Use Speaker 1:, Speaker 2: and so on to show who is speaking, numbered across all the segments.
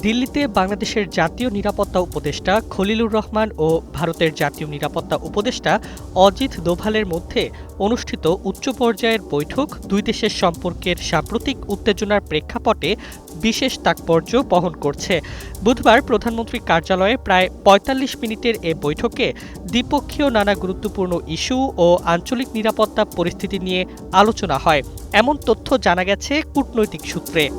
Speaker 1: দিল্লিতে বাংলাদেশের জাতীয় নিরাপত্তা উপদেষ্টা খলিলুর রহমান ও ভারতের জাতীয় নিরাপত্তা উপদেষ্টা অজিত দোভালের মধ্যে অনুষ্ঠিত উচ্চ পর্যায়ের বৈঠক দুই দেশের সম্পর্কের সাম্প্রতিক উত্তেজনার প্রেক্ষাপটে বিশেষ তাৎপর্য বহন করছে। বুধবার প্রধানমন্ত্রীর কার্যালয়ে প্রায় ৪৫ মিনিটের এ বৈঠকে দ্বিপক্ষীয় নানা গুরুত্বপূর্ণ ইস্যু ও আঞ্চলিক নিরাপত্তা পরিস্থিতি নিয়ে আলোচনা হয়। এমন তথ্য জানা গেছে কূটনৈতিক সূত্রে।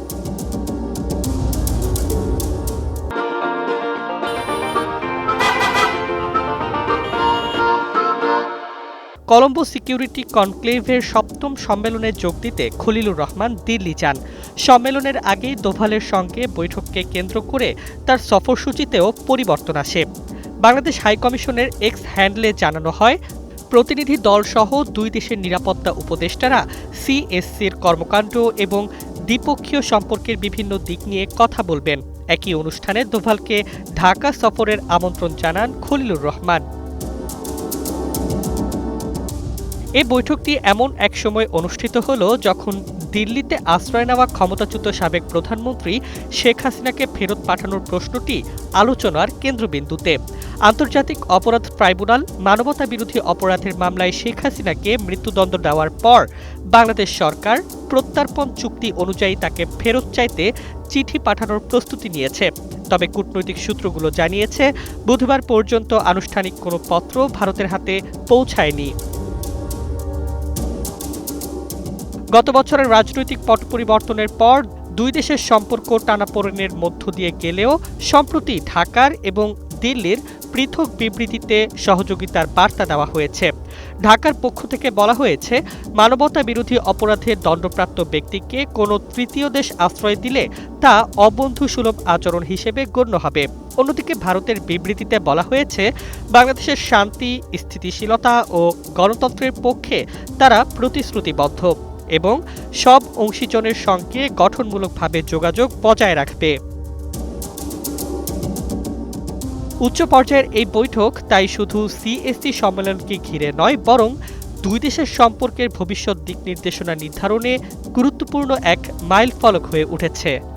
Speaker 1: কলম্বো সিকিউরিটি কনক্লেভের সপ্তম সম্মেলনে যোগ দিতে খলিলুর রহমান দিল্লি যান। সম্মেলনের আগেই দোভালের সঙ্গে বৈঠককে কেন্দ্র করে তার সফরসূচিতেও পরিবর্তন আসে। বাংলাদেশ হাইকমিশনের এক্স হ্যান্ডলে জানানো হয়, প্রতিনিধি দলসহ দুই দেশের নিরাপত্তা উপদেষ্টারা সিএসসির কর্মকাণ্ড এবং দ্বিপক্ষীয় সম্পর্কের বিভিন্ন দিক নিয়ে কথা বলবেন। একই অনুষ্ঠানে দোভালকে ঢাকা সফরের আমন্ত্রণ জানান খলিলুর রহমান। এই বৈঠকটি এমন এক সময় অনুষ্ঠিত হলো যখন দিল্লিতে আশ্রয় নেওয়া ক্ষমতাচ্যুত সাবেক প্রধানমন্ত্রী শেখ হাসিনাকে ফেরত পাঠানোর প্রশ্নটি আলোচনার কেন্দ্রবিন্দুতে। আন্তর্জাতিক অপরাধ ট্রাইব্যুনাল মানবতা বিরোধী অপরাধের মামলায় শেখ হাসিনাকে মৃত্যুদণ্ড দেওয়ার পর বাংলাদেশ সরকার প্রত্যার্পণ চুক্তি অনুযায়ী তাকে ফেরত চাইতে চিঠি পাঠানোর প্রস্তুতি নিয়েছে। তবে কূটনৈতিক সূত্রগুলো জানিয়েছে, বুধবার পর্যন্ত আনুষ্ঠানিক কোনো পত্র ভারতের হাতে পৌঁছায়নি। গত বছরের রাজনৈতিক পট পরিবর্তনের পর দুই দেশের সম্পর্ক টানাপোড়েনের মধ্য দিয়ে গেলেও সম্প্রতি ঢাকার এবং দিল্লির পৃথক বিবৃতিতে সহযোগিতার বার্তা দেওয়া হয়েছে। ঢাকার পক্ষ থেকে বলা হয়েছে, মানবতা বিরোধী অপরাধের দণ্ডপ্রাপ্ত ব্যক্তিকে কোনো তৃতীয় দেশ আশ্রয় দিলে তা অবন্ধুসুলভ আচরণ হিসেবে গণ্য হবে। অন্যদিকে ভারতের বিবৃতিতে বলা হয়েছে, বাংলাদেশের শান্তি, স্থিতিশীলতা ও গণতন্ত্রের পক্ষে তারা প্রতিশ্রুতিবদ্ধ। এবং সব অংশীজনের সঙ্গে গঠনমূলকভাবে যোগাযোগ বজায় রাখবে। উচ্চ পর্যায়ের এই বৈঠক তাই শুধু সিএসসি সম্মেলনকে ঘিরে নয়, বরং দুই দেশের সম্পর্কের ভবিষ্যৎ দিক নির্দেশনা নির্ধারণে গুরুত্বপূর্ণ এক মাইল ফলক হয়ে উঠেছে।